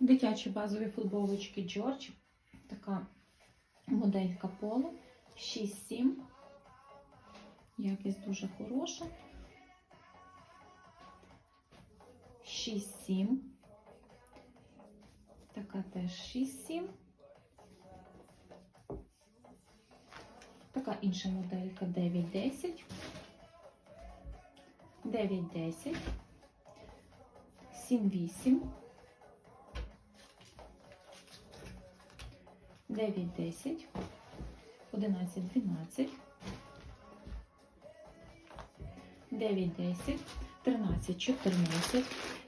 Дитячі базові футболочки Джордж. Така моделька поло. 6-7. Якість дуже хороша. 6-7. Така теж 6-7. Така інша моделька 9-10. 9-10. 7-8. 9-10. 11-12. 9-10. 13-14.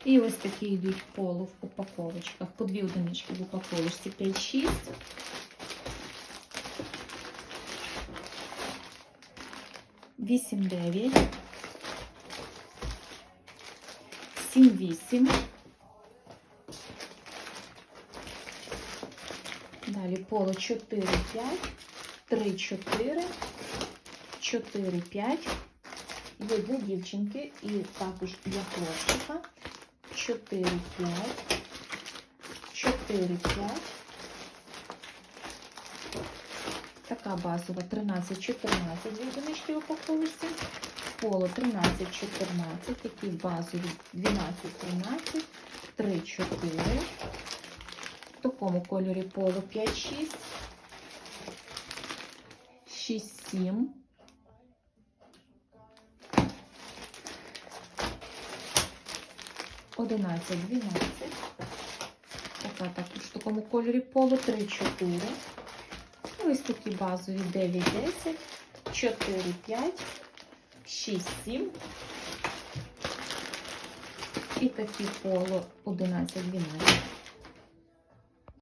І ось такі йдуть полу в упаковочках. По дві одинички в упаковочці 5-6. Вісім дев'ять. Сім вісім. Далі поло 4 5, 3 4, 4 5. Є для дівчинки і також для хлопчика. 4 5, 4 5. Така базова 13-14 одинички упаковочці. Поло 13-14, такі базові 12-13, 3-4. Такому кольорі поло 5-6, 6-7. Одинадцять, дванадцять. Така також в такому кольорі поло 3-4. Ось такі базові 9, 10, 4, 5, 6, 7. І такі поло 11, 12.